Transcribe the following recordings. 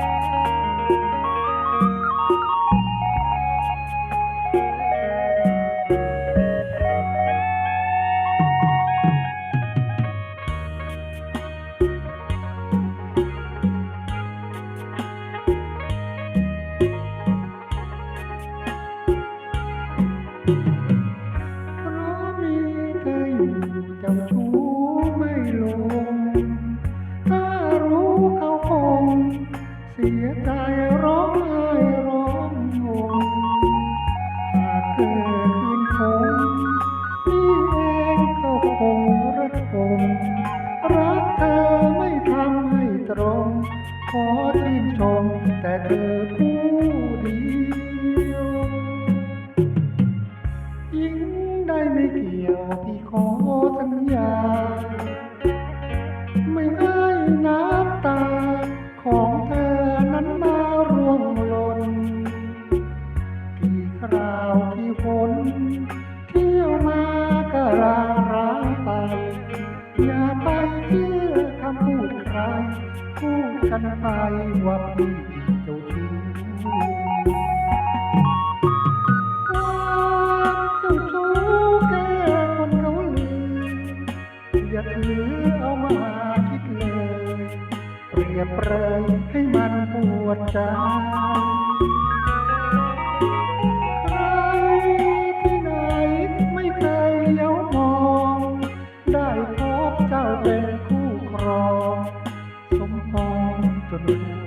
Bye. พี่ขอสัญญา Thank you.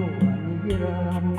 วนนิรันดร์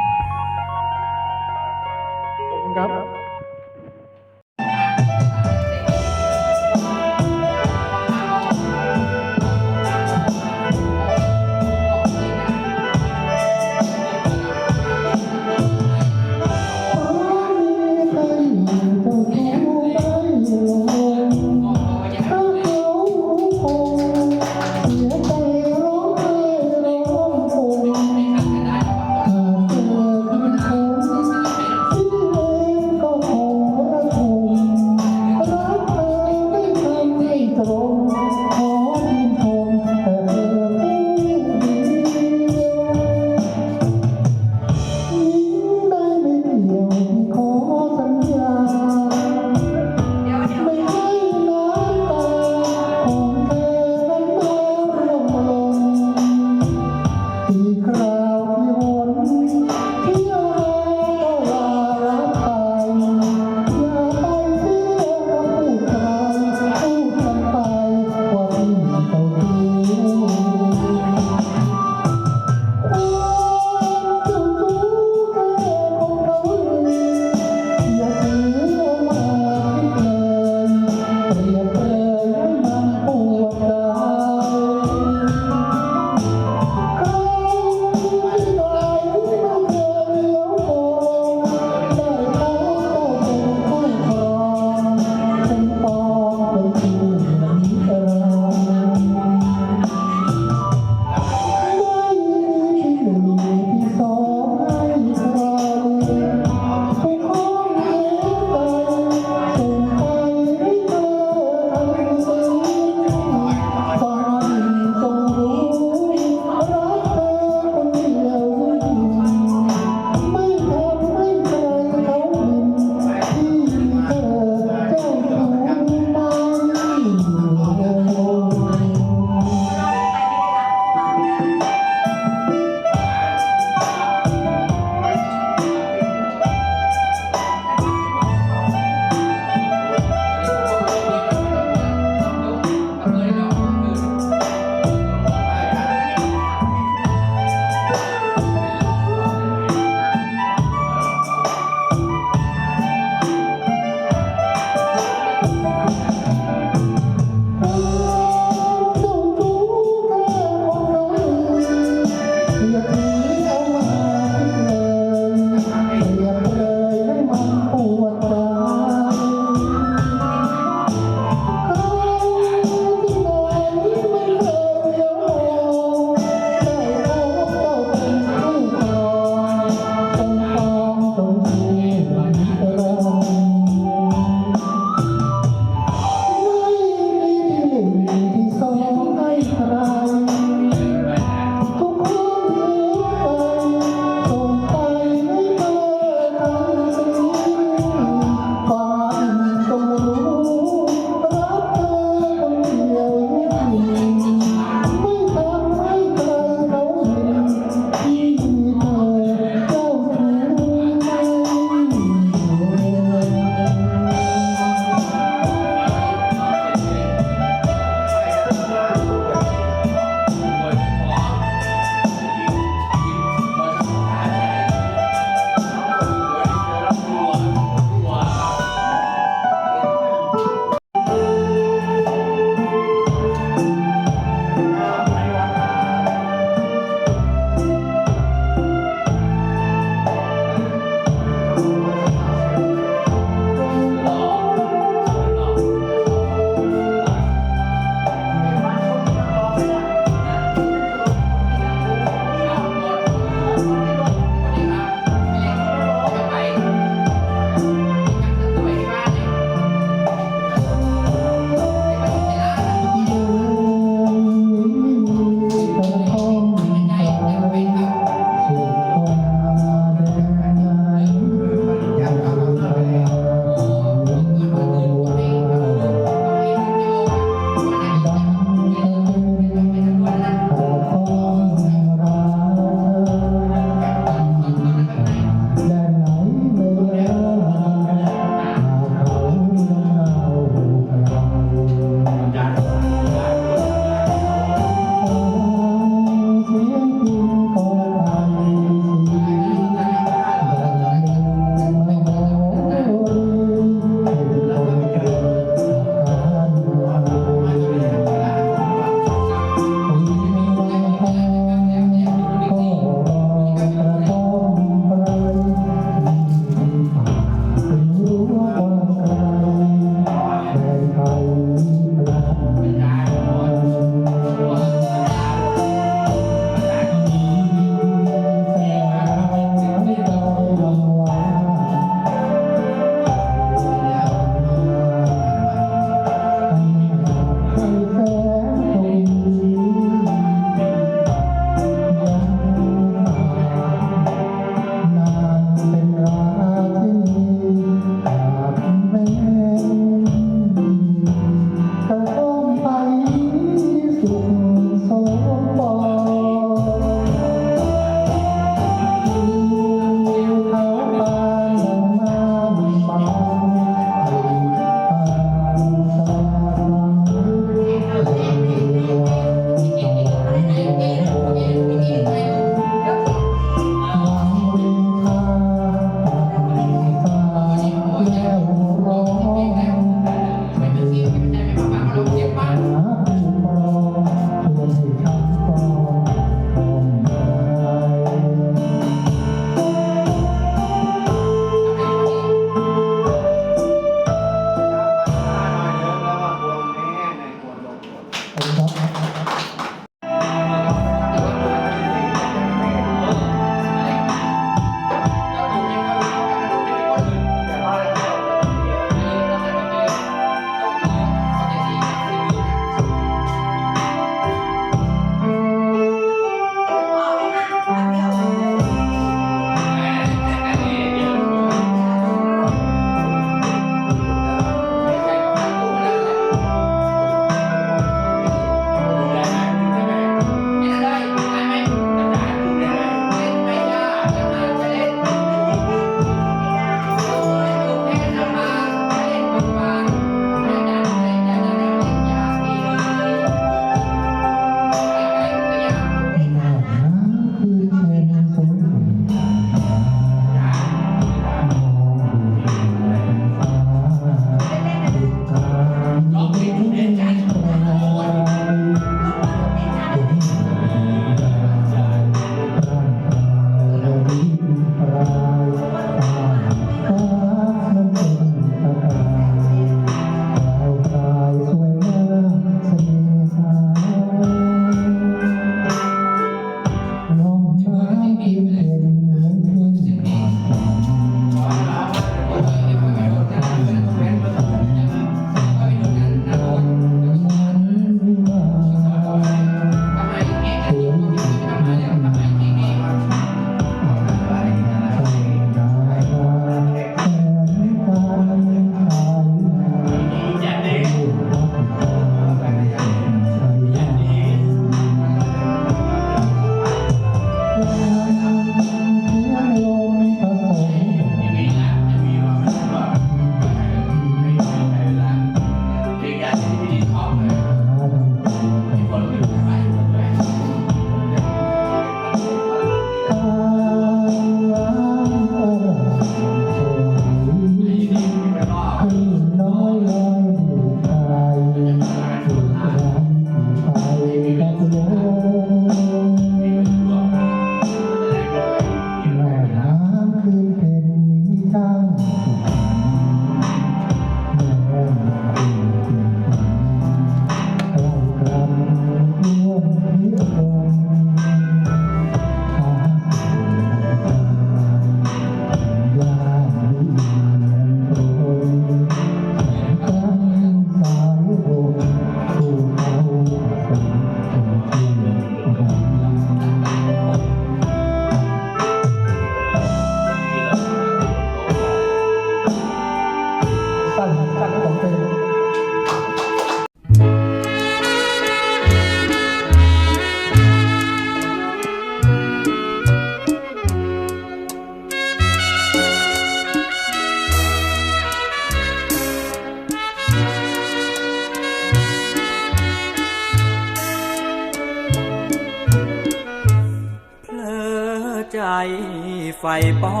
ไฟปอ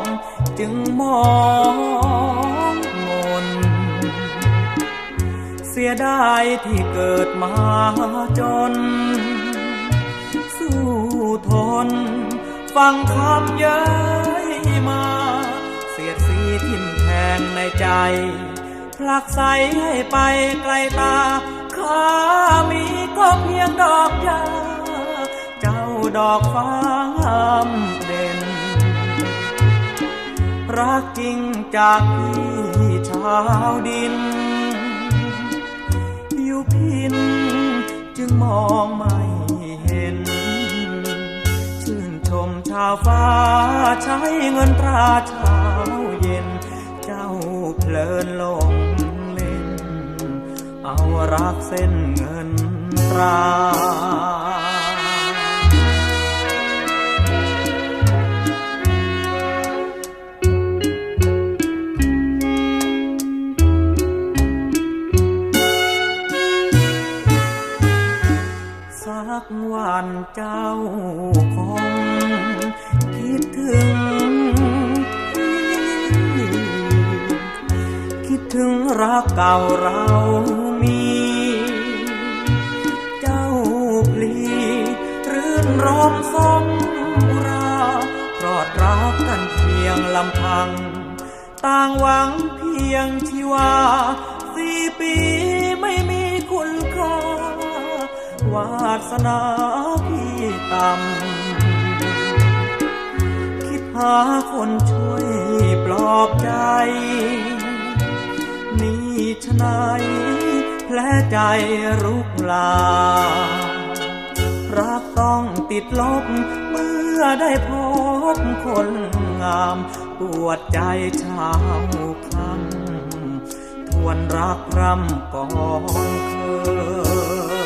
งจึงมองมน เสียดายที่เกิดมาจน สู้ทน ฟังคำเย้ยมา เสียดสีทิ่มแทงในใจผลักใสให้ไปไกลตาข้ามีก็เพียงดอกยา เจ้าดอกฟ้ามเด่น รักจริงจากพี่ชาวดิน อยู่พินจึงมองไม่เห็น ชื่นชมชาวฟ้าใช้เงินตราเช้าเย็น เจ้าเพลินลงเล่น เอารักเส้นเงินตรา วันเจ้าคงคิดถึงคิดถึงรักเก่าเรามี เจ้าพลีรื่นรมสมราพรอดรักกันเพียงลำพัง ต่างหวังเพียงที่ว่าสี่ปี สนาพี่ต่ำคิดหาคนช่วยปลอบใจ นี่ชนายแผลใจรุกลา รักต้องติดลบเมื่อได้พบคนงามปวดใจช้าคำทวนรักรำกองเคย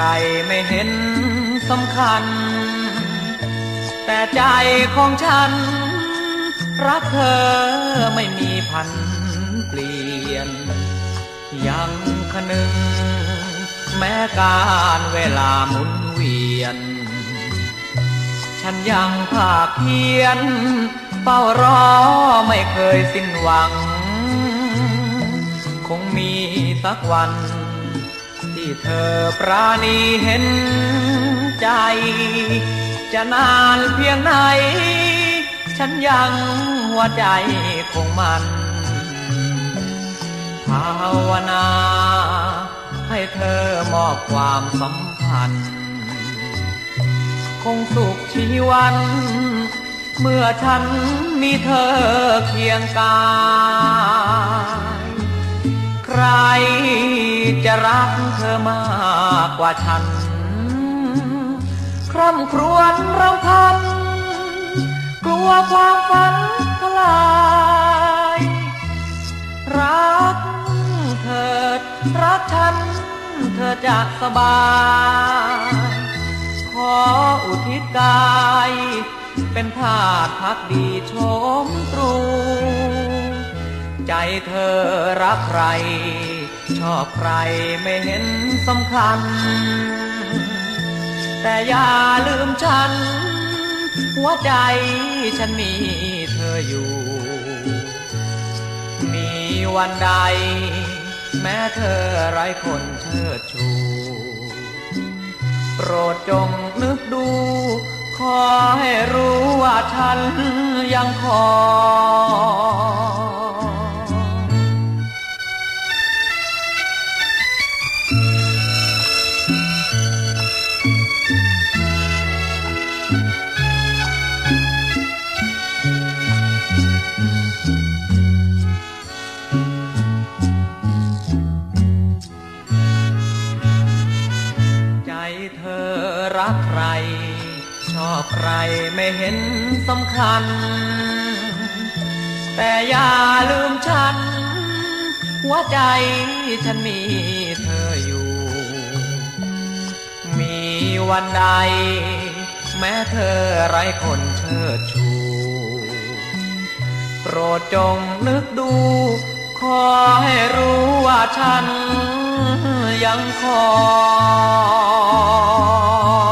รไม่เห็นสำคัญ แต่ใจของฉัน รักเธอไม่มีพันเปลี่ยน ยังคนึง แม้การเวลาหมุนเวียน ฉันยังภาคเพียนเฝ้ารอไม่เคยสิ้นหวัง คงมีสักวัน เธอปราณีเห็นใจ จะนานเพียงไหน ฉันยังหัวใจคงมันภาวนา ให้เธอมอบความสัมพันธ์ คงสุขชีวัน เมื่อฉันมีเธอเคียงกาย ใครจะรักเธอมากกว่าฉัน คร่ำครวญรำพัน กลัวความฝันทลาย รักเถิดรักฉัน เธอจะสบาย ขออุทิศกาย เป็นทาสพักดีชมตรู ใจเธอรักใคร ชอบใครไม่เห็นสำคัญ แต่อย่าลืมฉัน หัวใจฉันมีเธออยู่ มีวันใด แม้เธอไร้คนเชิดชู โปรดจงนึกดูขอให้รู้ว่าฉันยังคอ ไม่เห็นสำคัญ แต่อย่าลืมฉัน หัวใจฉันมีเธออยู่ มีวันใด แม้เธอไร้คนเชิดชู โปรดจงนึกดู ขอให้รู้ว่าฉันยังคอย